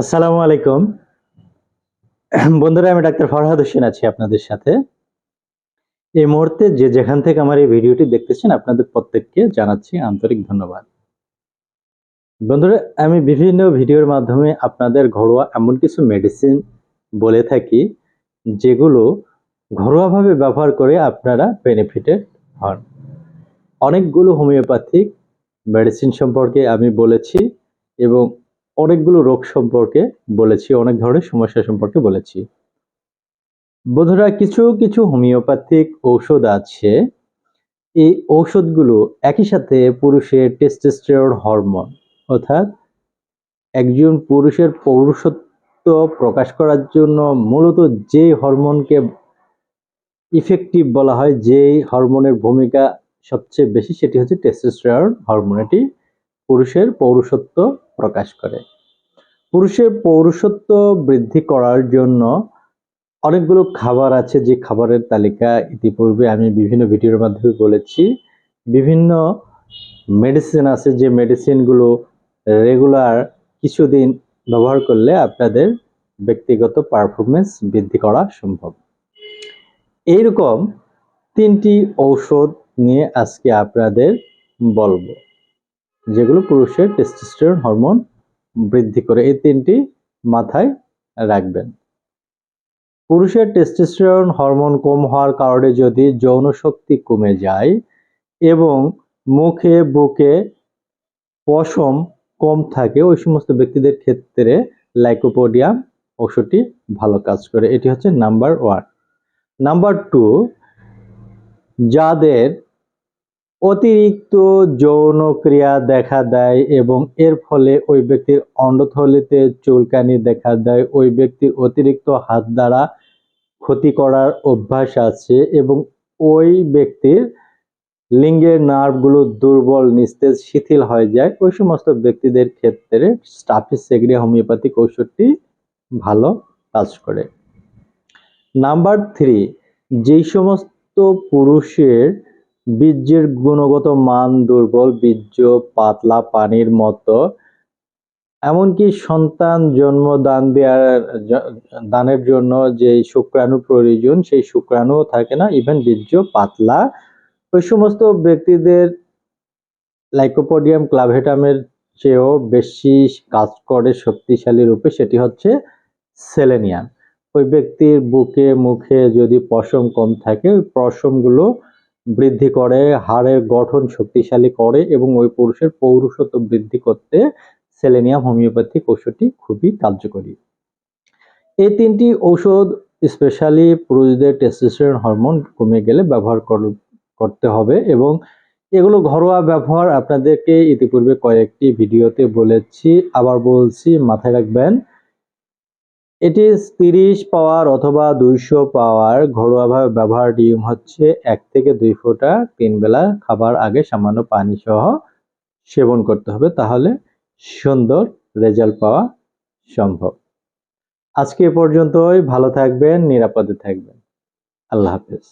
আসসালামু আলাইকুম। বন্ধুরা, আমি ডাক্তার ফরহাদ হোসেন আছি আপনাদের সাথে। এই মুহূর্তে যে যেখান থেকে আমার এই ভিডিওটি দেখতেছেন, আপনাদের প্রত্যেককে জানাচ্ছি আন্তরিক ধন্যবাদ। বন্ধুরা, আমি বিভিন্ন ভিডিওর মাধ্যমে আপনাদের ঘরোয়া এমন কিছু মেডিসিন বলে থাকি, যেগুলো ঘরোয়াভাবে ব্যবহার করে আপনারা বেনিফিটেড হন। অনেকগুলো হোমিওপ্যাথিক মেডিসিন সম্পর্কে আমি বলেছি এবং অনেকগুলো রোগ সম্পর্কে বলেছি, অনেক ধরনের সমস্যা সম্পর্কে বলেছি। বন্ধুরা, কিছু কিছু হোমিওপ্যাথিক ঔষধ আছে। এই ঔষধগুলো একই সাথে পুরুষের টেস্টোস্টেরন হরমোন অর্থাৎ একজন পুরুষের পৌরুষত্ব প্রকাশ করার জন্য মূলত যে হরমোনকে ইফেক্টিভ বলা হয়, যেই হরমোনের ভূমিকা সবচেয়ে বেশি, সেটি হচ্ছে টেস্টোস্টেরন হরমোন এটি পুরুষের পৌরুষত্ব প্রকাশ করে। পুরুষের পৌরুষত্ব বৃদ্ধি করার জন্য অনেকগুলো খাবার আছে, যে খাবারের তালিকা ইতিপূর্বে আমি বিভিন্ন ভিডিওর মাধ্যমে বলেছি। বিভিন্ন মেডিসিন আছে, যে মেডিসিনগুলো রেগুলার কিছুদিন ব্যবহার করলে আপনাদের ব্যক্তিগত পারফরমেন্স বৃদ্ধি করা সম্ভব। এইরকম তিনটি ঔষধ নিয়ে আজকে আপনাদের বলব, যেগুলো পুরুষের টেস্টোস্টেরন হরমোন বৃদ্ধি করে এই তিনটি মাথায় রাখবেন। পুরুষের টেস্টোস্টেরন হরমোন কম হওয়ার কারণে যদি যৌন শক্তি কমে যায় এবং মুখে, বুকে পশম কম থাকে, ওই সমস্ত ব্যক্তিদের ক্ষেত্রে লাইকোপোডিয়াম ওষুধটি ভালো কাজ করে। এটি হচ্ছে নাম্বার ওয়ান। নাম্বার টু, যাদের অতিরিক্ত যৌন ক্রিয়া দেখা দেয় এবং এর ফলে ওই ব্যক্তির অন্ডথলিতে চুলকানি দেখা দেয়। ওই ব্যক্তির অতিরিক্ত হাত দ্বারা ক্ষতি করার অভ্যাস আছে এবং ওই ব্যক্তির লিঙ্গের নার্ভগুলো দুর্বল, নিস্তেজ, শিথিল হয়ে যায়। ওই সমস্ত ব্যক্তিদের ক্ষেত্রে স্টাফিস সেগ্রিয়া হোমিওপ্যাথিক ঔষধটি ভালো কাজ করে। নাম্বার থ্রি, যেই সমস্ত পুরুষের বীর্যের গুণগত মান দুর্বল, বীর্য পাতলা, পানির মতো। এমনকি সন্তান জন্ম দান দেওয়ার দানের জন্য যে শুক্রাণু প্রয়োজন, সেই শুক্রাণুও থাকে না। ইভেন বীর্য পাতলা। ওই সমস্ত ব্যক্তিদের লাইকোপোডিয়াম, ক্লাভেটামের চেয়েও বেশি কাজ করে শক্তিশালী রূপে সেটি হচ্ছে সেলেনিয়াম ওই ব্যক্তির বুকে, মুখে যদি পশম কম থাকে, ওই পশমগুলো বৃদ্ধি করে, হাড়ের গঠন শক্তিশালী করে এবং ওই পুরুষের পৌরুষত্ব বৃদ্ধি করতে সেলেনিয়াম হোমিওপ্যাথিক ওষুধটি খুবই কার্যকরী। এই তিনটি ঔষধ স্পেশালি পুরুষদের টেস্টোস্টেরন হরমোন কমে গেলে ব্যবহার করতে হবে এবং এগুলো ঘরোয়া ব্যবহার আপনাদেরকে ইতিপূর্বে কয়েকটি ভিডিওতে বলেছি। আবার বলছি, মাথায় রাখবেন এটি তিরিশ পাওয়ার অথবা দুইশো পাওয়ার ঘরোয়াভাবে ব্যবহার ডিম হচ্ছে এক থেকে দুই ফোঁটা তিন বেলা খাবার আগে সামান্য পানি সহ সেবন করতে হবে, তাহলে সুন্দর রেজাল্ট পাওয়া সম্ভব। আজকে পর্যন্তই, ভালো থাকবেন, নিরাপদে থাকবেন। আল্লাহ হাফেজ।